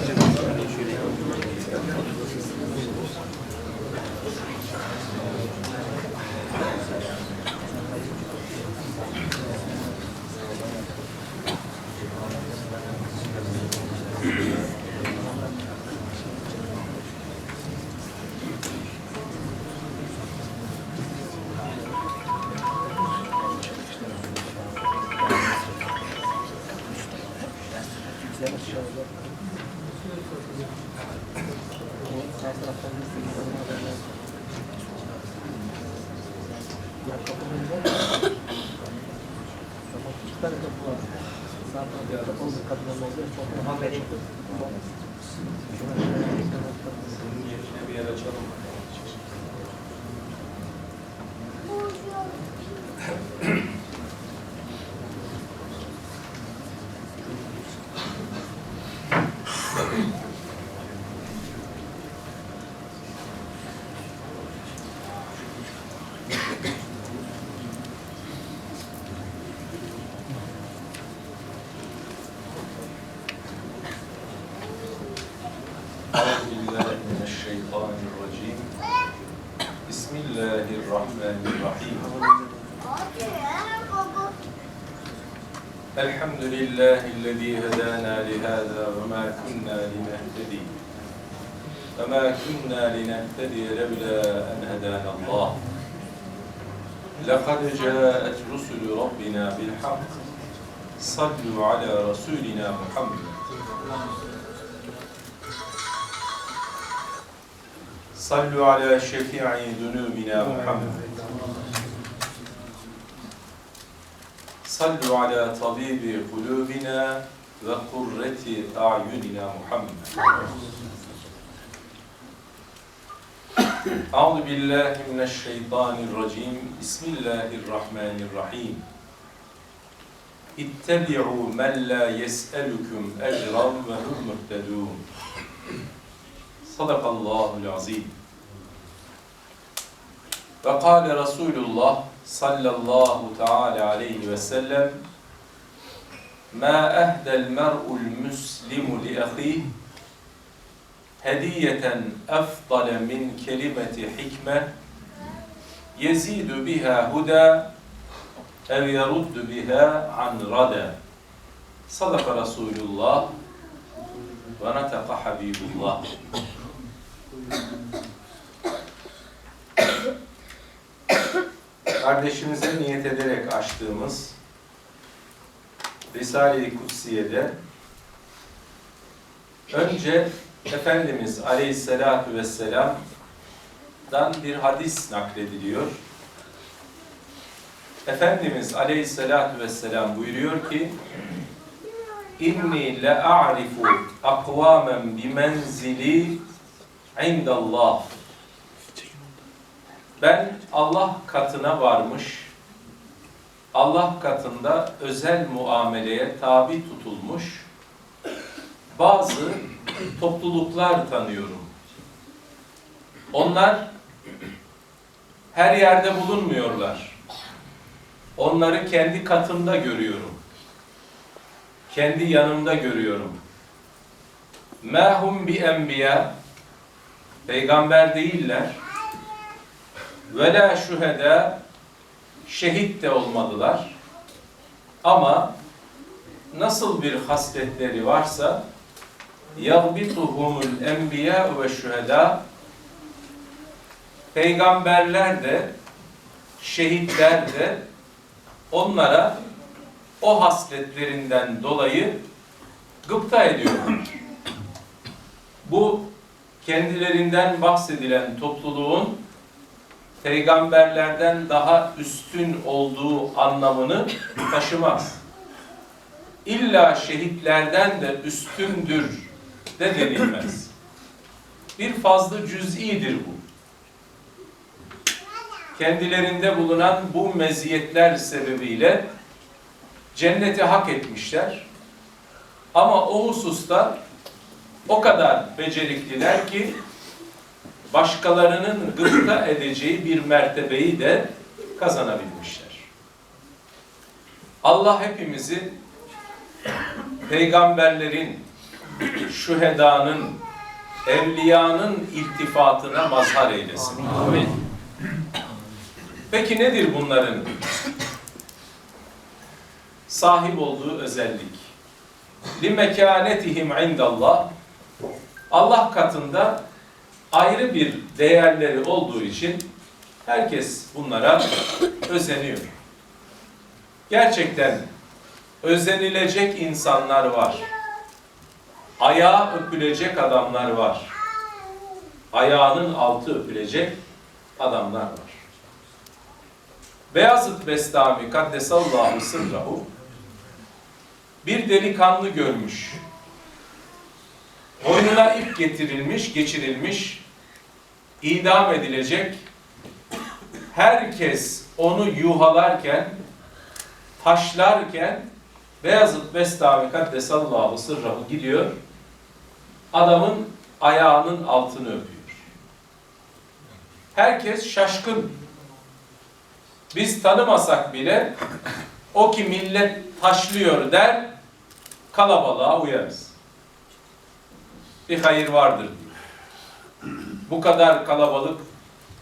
있어. لله الذي هدانا لهذا وما كنا لنهتدي. وما كنا لنهتدي لولا أن هدانا الله. لقد جاءت رسل ربنا بالحق. صلوا على رسولنا محمد. صلوا على شفيع ذنوبنا محمد. sallu ala tabibi kulubina ve kurreti a'yunina Muhammed. Euzu billahi mineşşeytanirracim. Bismillahirrahmanirrahim. İttebi'u men la yes'elukum ecran ve hum muhtedun. Sadakallahul azim. Ve kâle Resulullah صلى الله تعالى عليه وسلم ما أهدى المرء المسلم لأخيه هدية أفضل من كلمة حكمة يزيد بها هدى أو يرد بها عن ردى صدق رسول الله ونطق حبيب الله. Kardeşimize niyet ederek açtığımız Risale-i Kutsiye'de önce Efendimiz Aleyhisselatü Vesselam'dan bir hadis naklediliyor. Efendimiz Aleyhisselatü Vesselam buyuruyor ki İnni le a'rifu akvamen bimenzili indallah ben Allah katına varmış, Allah katında özel muameleye tabi tutulmuş bazı topluluklar tanıyorum. Onlar her yerde bulunmuyorlar. Onları kendi katımda görüyorum. Kendi yanımda görüyorum. Mehum bi enbiya peygamber değiller ve la şüheda şehit de olmadılar. Ama nasıl bir hasletleri varsa yagbituhumul enbiya ve şüheda peygamberler de şehitler de onlara o hasletlerinden dolayı gıpta ediyorlar. Bu kendilerinden bahsedilen topluluğun peygamberlerden daha üstün olduğu anlamını taşımaz. İlla şehitlerden de üstündür de denilmez. Bir fazla cüz'idir bu. Kendilerinde bulunan bu meziyetler sebebiyle cenneti hak etmişler. Ama o hususta o kadar becerikliler ki başkalarının gıpta edeceği bir mertebeyi de kazanabilmişler. Allah hepimizi peygamberlerin, şühedanın, evliyanın iltifatına mazhar eylesin. Amin. Peki nedir bunların sahip olduğu özellik? لِمَكَانَتِهِمْ عِنْدَ اللّٰهِ Allah katında ayrı bir değerleri olduğu için herkes bunlara özeniyor. Gerçekten özenilecek insanlar var. Ayağı öpülecek adamlar var. Ayağının altı öpülecek adamlar var. Beyazıt Bestami Kaddesallahu sırrahu bir delikanlı görmüş. Boynuna ip getirilmiş, geçirilmiş, idam edilecek. Herkes onu yuhalarken, taşlarken Beyazıt Bestami Kaddesallahu sırrahu gidiyor. Adamın ayağının altını öpüyor. Herkes şaşkın. Biz tanımasak bile o ki millet taşlıyor der, kalabalığa uyarız. Bir hayır vardır. Bu kadar kalabalık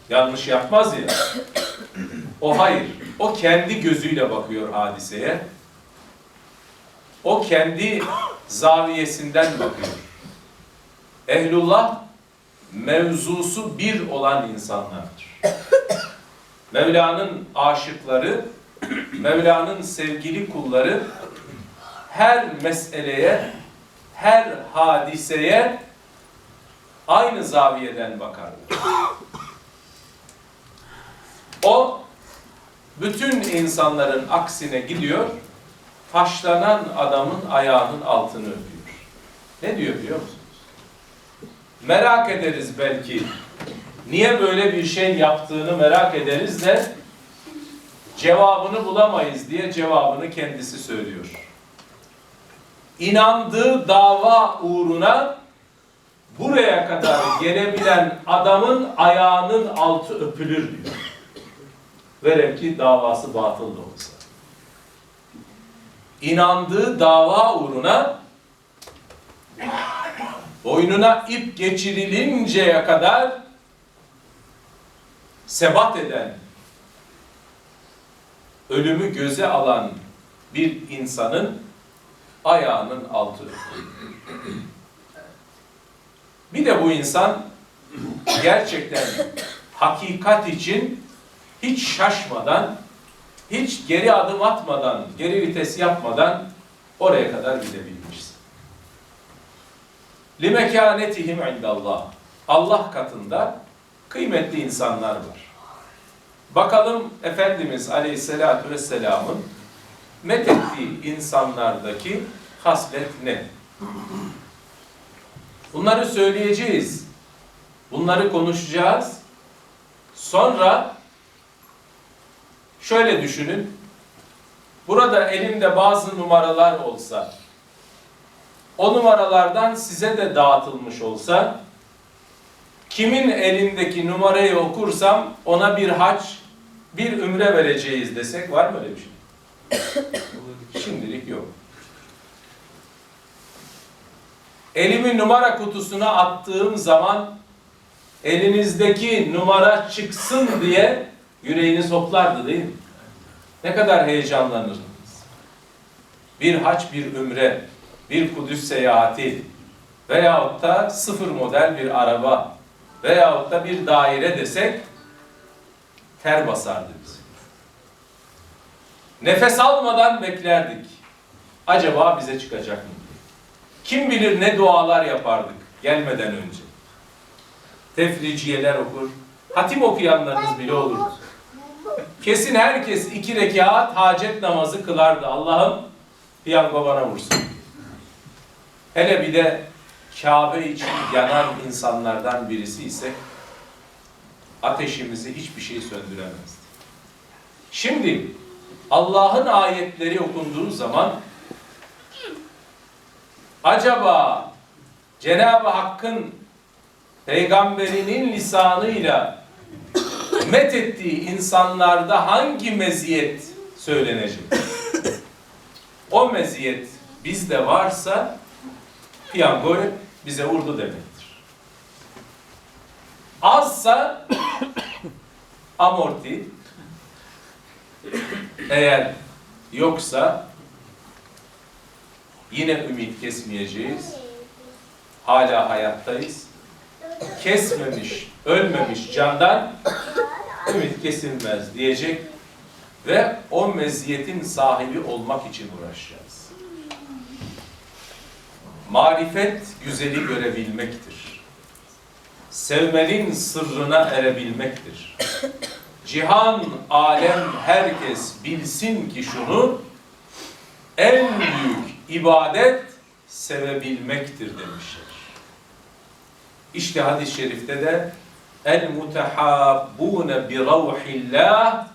yanlış yapmaz ya. O hayır. O kendi gözüyle bakıyor hadiseye. O kendi zaviyesinden bakıyor. Ehlullah mevzusu bir olan insanlardır. Mevla'nın aşıkları, Mevla'nın sevgili kulları her meseleye, her hadiseye aynı zaviyeden bakarlar. O bütün insanların aksine gidiyor, taşlanan adamın ayağının altını öpüyor. Ne diyor biliyor musunuz? Merak ederiz belki niye böyle bir şey yaptığını merak ederiz de cevabını bulamayız diye cevabını kendisi söylüyor. İnandığı dava uğruna buraya kadar gelebilen adamın ayağının altı öpülür diyor. Velev ki davası batıl da olsa. İnandığı dava uğruna boynuna ip geçirilinceye kadar sebat eden, ölümü göze alan bir insanın ayağının altı öpülür. Bir de bu insan gerçekten hakikat için hiç şaşmadan, hiç geri adım atmadan, geri vites yapmadan oraya kadar gidebilmişsin. لِمَكَانَتِهِمْ عِنْدَ اللّٰهِ Allah katında kıymetli insanlar var. Bakalım Efendimiz Aleyhisselatü Vesselam'ın methettiği insanlardaki haslet ne? Bunları söyleyeceğiz. Bunları konuşacağız. Sonra şöyle düşünün. Burada elimde bazı numaralar olsa, o numaralardan size de dağıtılmış olsa, kimin elindeki numarayı okursam ona bir haç, bir ümre vereceğiz desek var mı öyle bir şey? Şimdilik yok. Elimi numara kutusuna attığım zaman elinizdeki numara çıksın diye yüreğiniz hoplardı değil mi? Ne kadar heyecanlanırdınız. Bir haç, bir ümre, bir Kudüs seyahati veyahut da sıfır model bir araba veyahut da bir daire desek ter basardı bizi. Nefes almadan beklerdik. Acaba bize çıkacak mı? Kim bilir ne dualar yapardık gelmeden önce. Tefriciyeler okur. Hatim okuyanlarınız bile olur. Kesin herkes iki rekat hacet namazı kılardı. Allah'ım piyango bana vursun. Hele bir de Kabe için yanan insanlardan birisi ise ateşimizi hiçbir şey söndüremezdi. Şimdi Allah'ın ayetleri okunduğu zaman acaba Cenab-ı Hakk'ın peygamberinin lisanıyla met ettiği insanlarda hangi meziyet söylenecek? O meziyet bizde varsa piyango bize vurdu demektir. Azsa amorti, eğer yoksa yine ümit kesmeyeceğiz. Hala hayattayız. Kesmemiş, ölmemiş candan ümit kesilmez diyecek ve o meziyetin sahibi olmak için uğraşacağız. Marifet güzeli görebilmektir. Sevmenin sırrına erebilmektir. Cihan, alem, herkes bilsin ki şunu, en büyük ibadet sevebilmektir demişler. İşte hadis-i şerifte de el mutehabbune bi ravhillah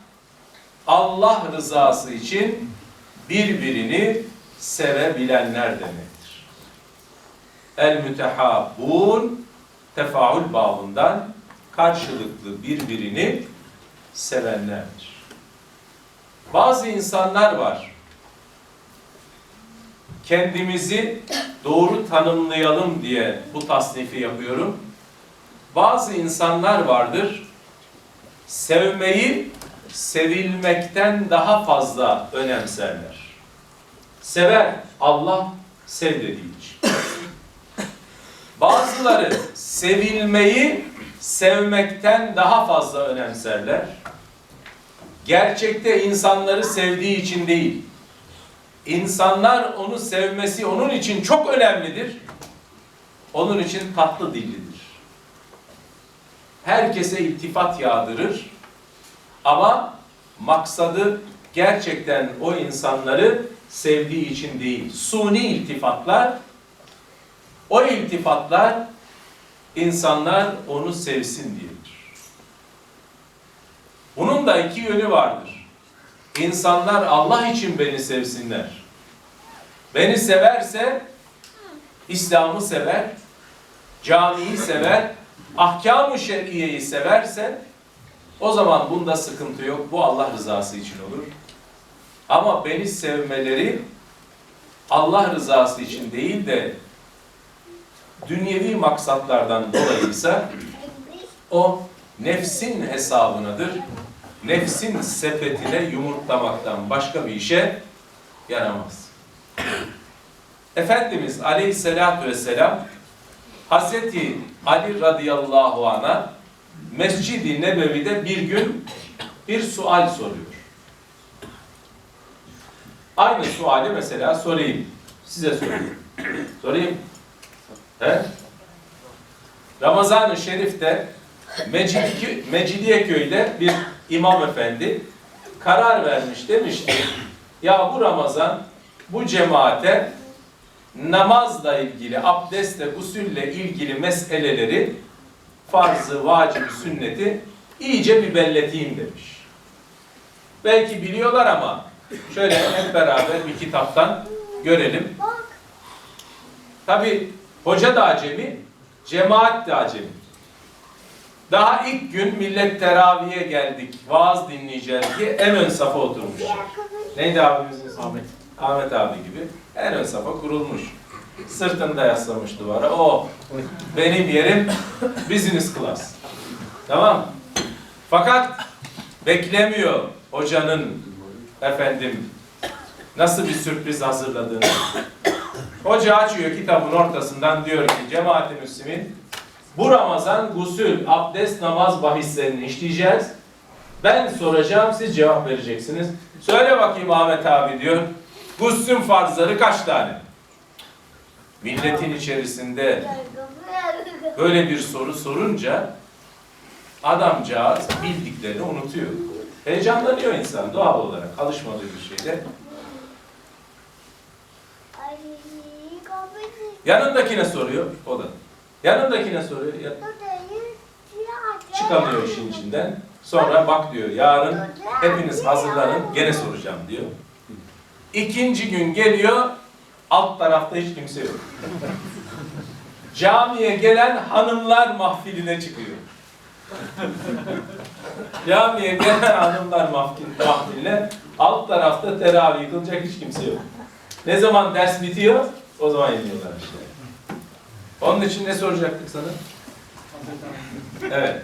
Allah rızası için birbirini sevebilenler demektir. El mütehabbun tefaül babından karşılıklı birbirini sevenlerdir. Bazı insanlar var. Kendimizi doğru tanımlayalım diye bu tasnifi yapıyorum. Bazı insanlar vardır. Sevmeyi sevilmekten daha fazla önemserler. Sever Allah sev dediği için. Bazıları sevilmeyi sevmekten daha fazla önemserler. Gerçekte insanları sevdiği için değil. İnsanlar onu sevmesi onun için çok önemlidir. Onun için tatlı dillidir. Herkese iltifat yağdırır. Ama maksadı gerçekten o insanları sevdiği için değil. Suni iltifatlar, o iltifatlar insanlar onu sevsin diyedir. Bunun da iki yönü vardır. İnsanlar Allah için beni sevsinler. Beni severse İslam'ı sever, camiyi sever, ahkam-ı şer'iyeyi severse o zaman bunda sıkıntı yok. Bu Allah rızası için olur. Ama beni sevmeleri Allah rızası için değil de dünyevi maksatlardan dolayıysa o nefsin hesabınadır. Nefsin sepetine yumurtlamaktan başka bir işe yaramaz. Efendimiz Aleyhisselatü Vesselam Hazreti Ali radıyallahu anh'a Mescid-i Nebevi'de bir gün bir sual soruyor. Aynı suali mesela sorayım. Size sorayım. Sorayım. He? Ramazan-ı Şerif'te Mecidiye, Mecidiyeköy'de bir imam efendi karar vermiş demiş ki ya bu Ramazan bu cemaate namazla ilgili, abdestle, gusülle ilgili meseleleri farzı, vacibi, sünneti iyice bir belleteyim demiş. Belki biliyorlar ama şöyle hep beraber bir kitaptan görelim. Tabi hoca da acemi, cemaat de acemi. Daha ilk gün millet teraviye geldik, vaaz dinleyeceğiz diye en ön safa oturmuş. Neydi abimizin ismi? Ahmet. Ahmet abi gibi en ön safa kurulmuş. Sırtında yaslamış duvara. O benim yerim business class. Tamam. Fakat beklemiyor hocanın efendim nasıl bir sürpriz hazırladığını. Hoca açıyor kitabın ortasından diyor ki cemaat-i müslimin bu Ramazan gusül, abdest, namaz bahislerini işleyeceğiz. Ben soracağım, siz cevap vereceksiniz. Söyle bakayım Ahmet abi diyor. Guslün farzları kaç tane? Milletin içerisinde böyle bir soru sorunca adamcağız bildiklerini unutuyor. Heyecanlanıyor insan doğal olarak alışmadığı bir şeyde. Yanındakine soruyor o da. Yanındakine soruyor. Ya- Çıkamıyor işin içinden. Sonra bak diyor yarın hepiniz hazırlanın gene soracağım diyor. İkinci gün geliyor alt tarafta hiç kimse yok. Camiye gelen hanımlar mahfiline çıkıyor. Camiye gelen hanımlar mahfil- mahfiline alt tarafta teravih kılacak hiç kimse yok. Ne zaman ders bitiyor? O zaman iniyorlar aşağıya. Onun için ne soracaktık sana? Evet.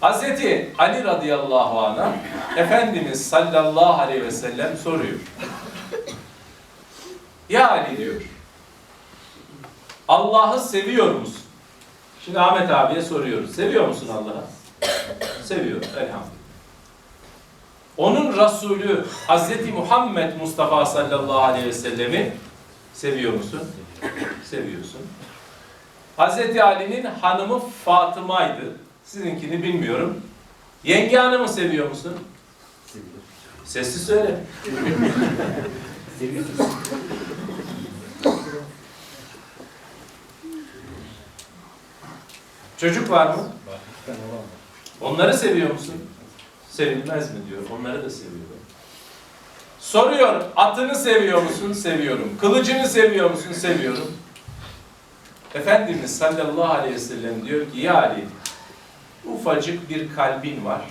Hazreti Ali radıyallahu anh'a Efendimiz sallallahu aleyhi ve sellem soruyor. Ya Ali diyor. Allah'ı seviyor musun? Şimdi Ahmet abiye soruyoruz. Seviyor musun Allah'ı? Seviyorum elhamdülillah. Onun Resulü Hazreti Muhammed Mustafa sallallahu aleyhi ve sellemi seviyor musun? Seviyorsun. Hazreti Ali'nin hanımı Fatıma'ydı. Sizinkini bilmiyorum. Yenge hanımı seviyor musun? Sessiz söyle. Çocuk var mı? Onları seviyor musun? Sevilmez mi diyor. Onları da seviyorum. Soruyor, atını seviyor musun? Seviyorum. Kılıcını seviyor musun? Seviyorum. Efendimiz sallallahu aleyhi ve sellem diyor ki ya Ali ufacık bir kalbin var.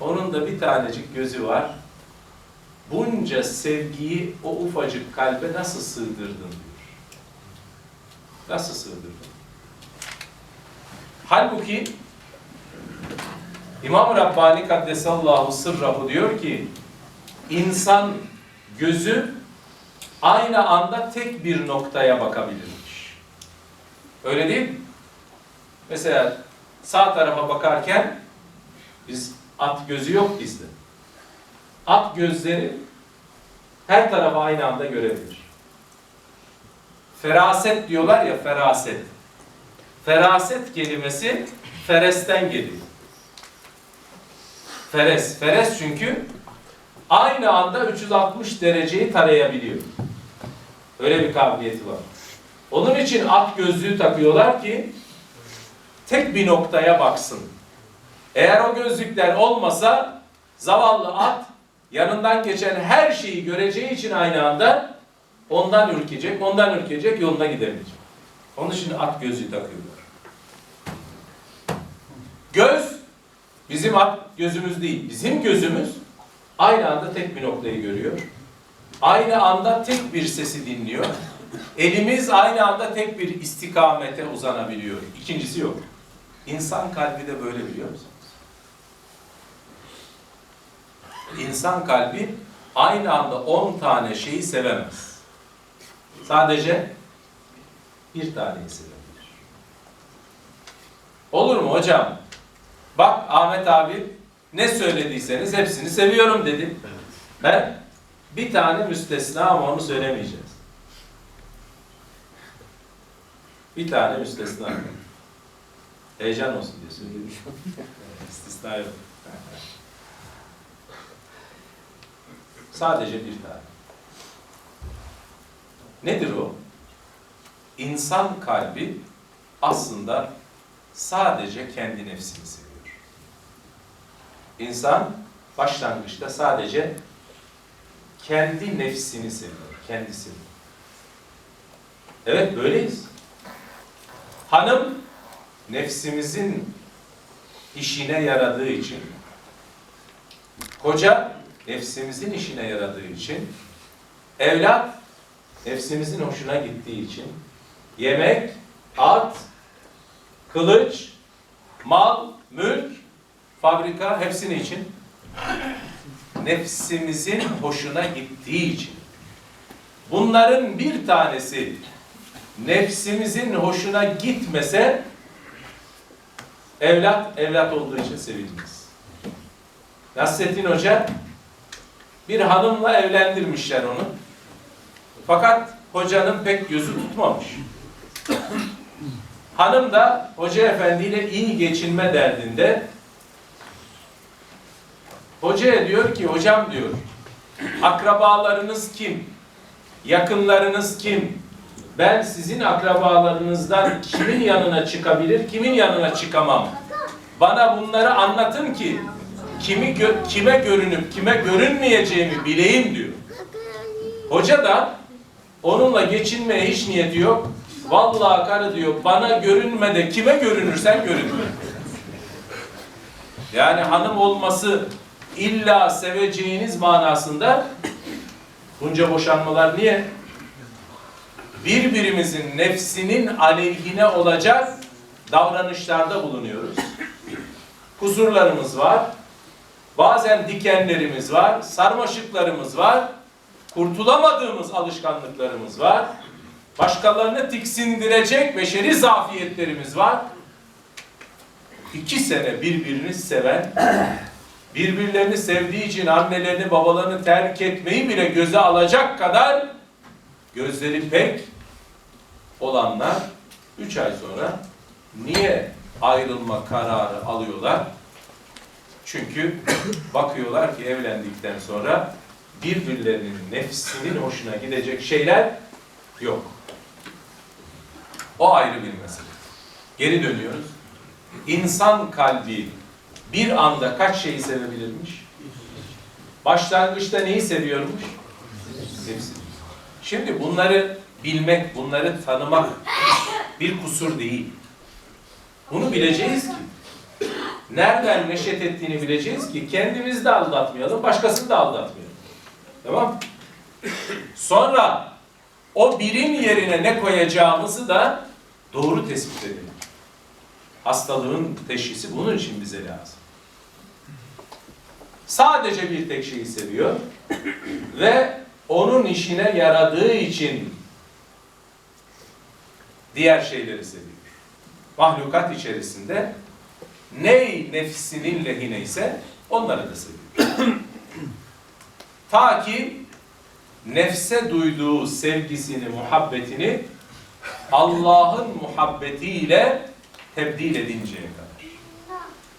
Onun da bir tanecik gözü var. Bunca sevgiyi o ufacık kalbe nasıl sığdırdın diyor. Nasıl sığdırdın? Halbuki İmam-ı Rabbani Kaddesallahu Sırrahu diyor ki insan gözü aynı anda tek bir noktaya bakabilirmiş. Öyle değil mi? Mesela sağ tarafa bakarken biz at gözü yok bizde. At gözleri her tarafa aynı anda görebilir. Feraset diyorlar ya feraset. Feraset kelimesi feresten geliyor. Feres. Feres çünkü aynı anda 360 dereceyi tarayabiliyor. Öyle bir kabiliyeti var. Onun için at gözlüğü takıyorlar ki tek bir noktaya baksın. Eğer o gözlükler olmasa zavallı at yanından geçen her şeyi göreceği için aynı anda ondan ürkecek, ondan ürkecek, yoluna gidemeyecek. Onun için at gözlüğü takıyorlar. Göz bizim at gözümüz değil. Bizim gözümüz aynı anda tek bir noktayı görüyor. Aynı anda tek bir sesi dinliyor. Elimiz aynı anda tek bir istikamete uzanabiliyor. İkincisi yok. İnsan kalbi de böyle biliyor musunuz? İnsan kalbi aynı anda 10 tane şeyi sevemez. Sadece bir taneyi sevebilir. Olur mu hocam? Bak Ahmet abi ne söylediyseniz hepsini seviyorum dedi. Ben bir tane müstesna ama onu söylemeyeceğiz. Bir tane müstesna. Heyecan olsun diye söylüyorum. İstisna yok. Sadece bir tane. Nedir o? İnsan kalbi aslında sadece kendi nefsini seviyor. İnsan başlangıçta sadece kendi nefsini seviyor, kendisini. Evet böyleyiz. Hanım nefsimizin işine yaradığı için, koca nefsimizin işine yaradığı için, evlat nefsimizin hoşuna gittiği için, yemek, at, kılıç, mal, mülk, fabrika hepsini için nefsimizin hoşuna gittiği için. Bunların bir tanesi nefsimizin hoşuna gitmese evlat evlat olduğu için sevilmez. Nasrettin Hoca bir hanımla evlendirmişler onu. Fakat hocanın pek gözü tutmamış. Hanım da hoca efendiyle iyi geçinme derdinde. Hocaya diyor ki hocam diyor akrabalarınız kim? Yakınlarınız kim? Ben sizin akrabalarınızdan kimin yanına çıkabilir, kimin yanına çıkamam? Bana bunları anlatın ki kimi gö- kime görünüp kime görünmeyeceğimi bileyim diyor. Hoca da onunla geçinmeye hiç niyeti yok. Vallahi karı diyor bana görünme de kime görünürsen görünme. Yani hanım olması illa seveceğiniz manasında bunca boşanmalar niye? Birbirimizin nefsinin aleyhine olacak davranışlarda bulunuyoruz. Kusurlarımız var. Bazen dikenlerimiz var, sarmaşıklarımız var. Kurtulamadığımız alışkanlıklarımız var. Başkalarını tiksindirecek beşeri zafiyetlerimiz var. İki sene birbirini seven, birbirlerini sevdiği için annelerini babalarını terk etmeyi bile göze alacak kadar gözleri pek olanlar üç ay sonra niye ayrılma kararı alıyorlar? Çünkü bakıyorlar ki evlendikten sonra birbirlerinin nefsinin hoşuna gidecek şeyler yok. O ayrı bir mesele. Geri dönüyoruz. İnsan kalbi bir anda kaç şeyi sevebilirmiş? Başlangıçta neyi seviyormuş? Hepsini. Şimdi bunları bilmek, bunları tanımak bir kusur değil. Bunu bileceğiz ki. Nereden neşet ettiğini bileceğiz ki kendimizi de aldatmayalım, başkasını da aldatmayalım. Tamam Sonra o birim yerine ne koyacağımızı da doğru tespit edelim. Hastalığın teşhisi bunun için bize lazım. Sadece bir tek şeyi seviyor ve onun işine yaradığı için diğer şeyleri seviyor. Mahlukat içerisinde ney nefsinin lehine ise onları da seviyor. Ta ki nefse duyduğu sevgisini, muhabbetini Allah'ın muhabbetiyle tebdil edinceye kadar.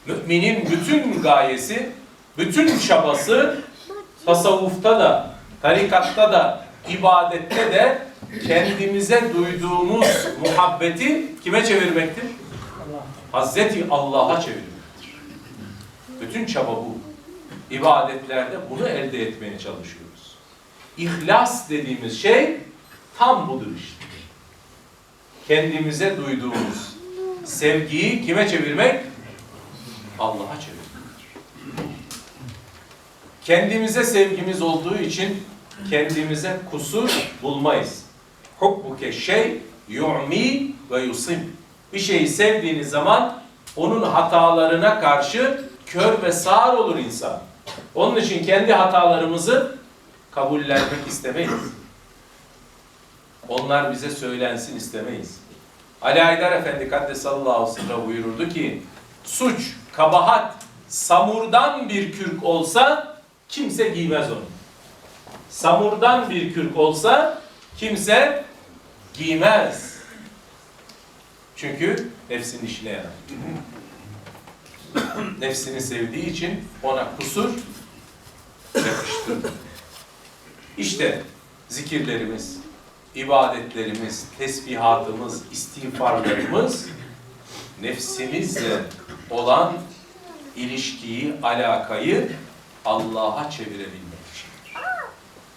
Müminin bütün gayesi, bütün çabası tasavvufta da, tarikatta da, ibadette de kendimize duyduğumuz muhabbeti kime çevirmektir? Hazreti Allah'a çevirmektir. Bütün çaba bu. İbadetlerde bunu elde etmeye çalışıyoruz. İhlas dediğimiz şey tam budur işte. Kendimize duyduğumuz sevgiyi kime çevirmek? Allah'a çevirmek. Kendimize sevgimiz olduğu için kendimize kusur bulmayız. Hubbuke şey yu'mi ve yusim. Bir şeyi sevdiğiniz zaman onun hatalarına karşı kör ve sağır olur insan. Onun için kendi hatalarımızı kabullenmek istemeyiz. Onlar bize söylensin istemeyiz. Ali Haydar Efendi Kaddesallahu sellem buyururdu ki suç, kabahat, samurdan bir kürk olsa kimse giymez onu. Samurdan bir kürk olsa kimse giymez. Çünkü nefsinin işine yarar. Nefsini sevdiği için ona kusur yakıştırır. İşte zikirlerimiz, ibadetlerimiz, tesbihatımız, istiğfarlarımız nefsimizle olan ilişkiyi, alakayı Allah'a çevirebilmek için.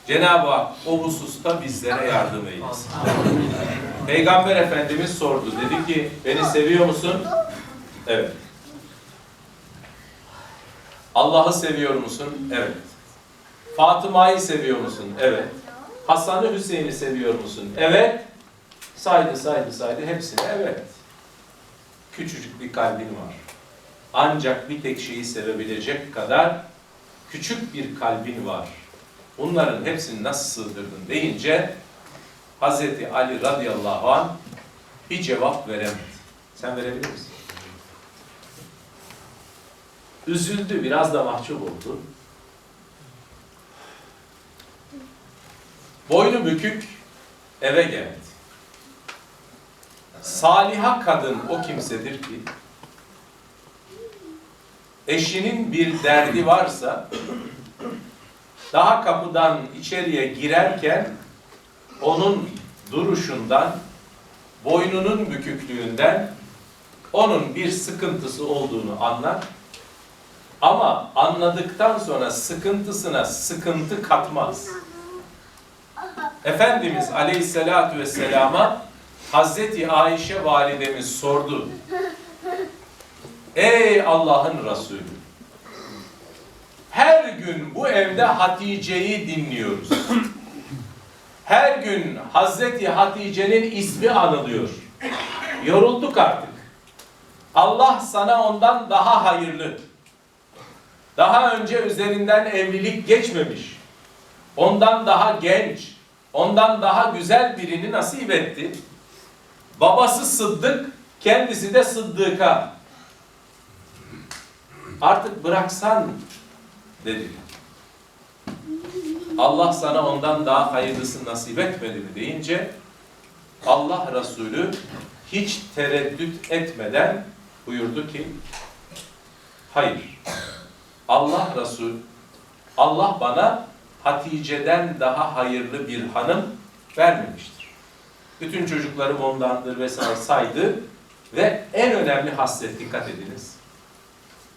Cenab-ı Hak o hususta bizlere yardım eylesin. Peygamber Efendimiz sordu. Dedi ki beni seviyor musun? Evet. Allah'ı seviyor musun? Evet. Fatıma'yı seviyor musun? Evet. Hasan'ı Hüseyin'i seviyor musun? Evet. Saydı saydı saydı hepsini evet. Küçücük bir kalbin var. Ancak bir tek şeyi sevebilecek kadar küçük bir kalbin var. Bunların hepsini nasıl sığdırdın deyince Hazreti Ali radıyallahu anh bir cevap veremedi. Sen verebilir misin? Üzüldü, biraz da mahcup oldu. Boynu bükük eve geldi. Saliha kadın o kimsedir ki eşinin bir derdi varsa daha kapıdan içeriye girerken onun duruşundan, boynunun büküklüğünden onun bir sıkıntısı olduğunu anlar. Ama anladıktan sonra sıkıntısına sıkıntı katmaz. Efendimiz Aleyhisselatü Vesselam'a Hazreti Ayşe validemiz sordu. Ey Allah'ın Resulü! Her gün bu evde Hatice'yi dinliyoruz. Her gün Hazreti Hatice'nin ismi anılıyor. Yorulduk artık. Allah sana ondan daha hayırlı. Daha önce üzerinden evlilik geçmemiş. Ondan daha genç, ondan daha güzel birini nasip etti. Babası Sıddık, kendisi de Sıddık'a. Artık bıraksan dedi. Allah sana ondan daha hayırlısını nasip etmedi mi deyince Allah Resulü hiç tereddüt etmeden buyurdu ki hayır. Allah Resul Allah bana Hatice'den daha hayırlı bir hanım vermemiştir. Bütün çocuklarım ondandır vesaire saydı ve en önemli hasret dikkat ediniz.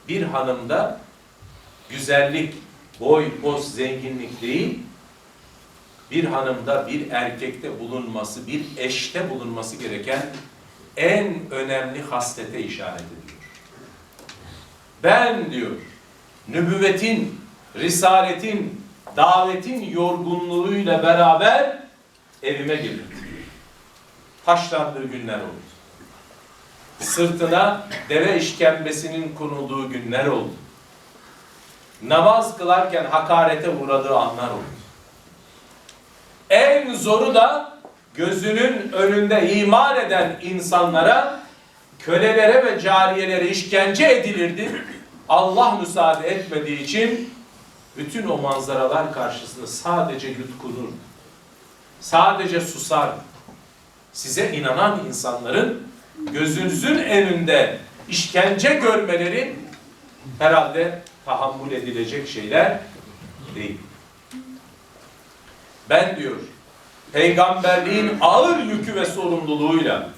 Bir hanımda güzellik, boy, poz, zenginlik değil, bir hanımda, bir erkekte bulunması, bir eşte bulunması gereken en önemli haslete işaret ediyor. Ben diyor, nübüvvetin, risaletin, davetin yorgunluğuyla beraber evime girdim. Taşlandığı günler oldu. Sırtına deve işkembesinin konulduğu günler oldu. Namaz kılarken hakarete uğradığı anlar oldu. En zoru da gözünün önünde iman eden insanlara, kölelere ve cariyelere işkence edilirdi. Allah müsaade etmediği için bütün o manzaralar karşısında sadece yutkunur. Sadece susar. Size inanan insanların gözünüzün önünde işkence görmeleri herhalde tahammül edilecek şeyler değil. Ben diyor, peygamberliğin ağır yükü ve sorumluluğuyla,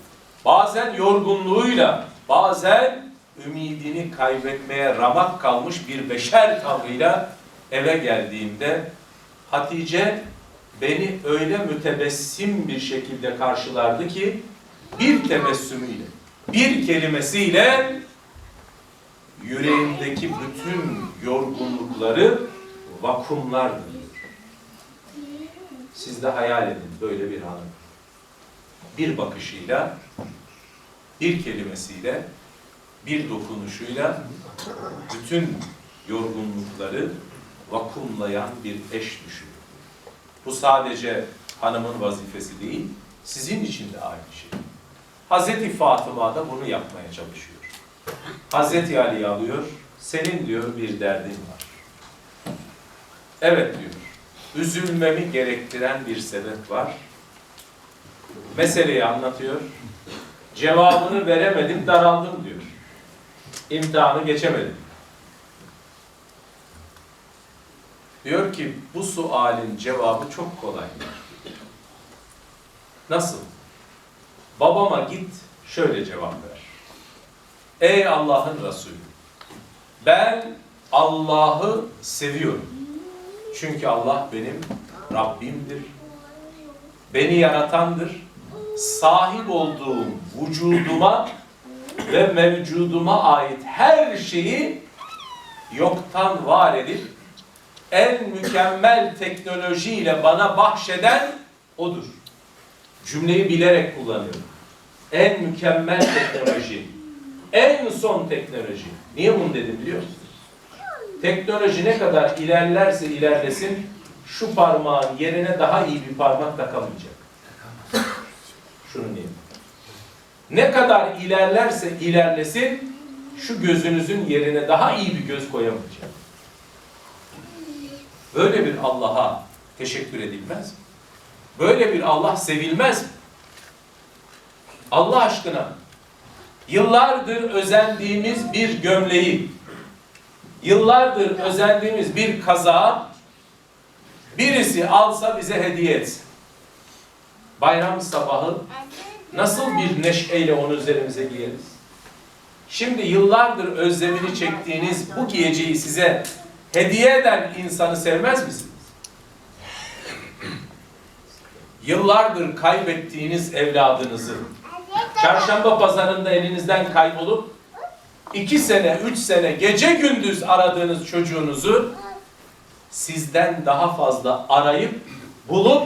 bazen yorgunluğuyla, bazen ümidini kaybetmeye ramak kalmış bir beşer tavrıyla eve geldiğimde Hatice beni öyle mütebessim bir şekilde karşılardı ki bir tebessümüyle, bir kelimesiyle yüreğimdeki bütün yorgunlukları vakumlardı diyor. Siz de hayal edin böyle bir hanım. Bir bakışıyla, bir kelimesiyle, bir dokunuşuyla bütün yorgunlukları vakumlayan bir eş düşünün. Bu sadece hanımın vazifesi değil, sizin için de aynı şey. Hazreti Fatıma da bunu yapmaya çalışıyor. Hazreti Ali alıyor, senin diyor bir derdin var. Evet diyor, üzülmemi gerektiren bir sebep var. Meseleyi anlatıyor. Cevabını veremedim, daraldım diyor. İmtihanı geçemedim. Diyor ki bu sualin cevabı çok kolay. Nasıl? Babama git şöyle cevap ver. Ey Allah'ın Resulü ben Allah'ı seviyorum. Çünkü Allah benim Rabbimdir. Beni yaratandır. Sahip olduğum vücuduma ve mevcuduma ait her şeyi yoktan var edip en mükemmel teknolojiyle bana bahşeden odur. Cümleyi bilerek kullanıyorum. En mükemmel teknoloji. En son teknoloji. Niye bunu dedim biliyor musunuz? Teknoloji ne kadar ilerlerse ilerlesin şu parmağın yerine daha iyi bir parmak takamayacak. Şunu diyeyim. Ne kadar ilerlerse ilerlesin şu gözünüzün yerine daha iyi bir göz koyamayacak. Böyle bir Allah'a teşekkür edilmez mi? Böyle bir Allah sevilmez mi? Allah aşkına yıllardır özendiğimiz bir gömleği, yıllardır özendiğimiz bir kazağı birisi alsa bize hediye etsin. Bayram sabahı nasıl bir neşeyle onu üzerimize giyeriz? Şimdi yıllardır özlemini çektiğiniz bu giyeceği size hediye eden insanı sevmez misiniz? Yıllardır kaybettiğiniz evladınızı, çarşamba pazarında elinizden kaybolup iki sene, üç sene gece gündüz aradığınız çocuğunuzu sizden daha fazla arayıp bulup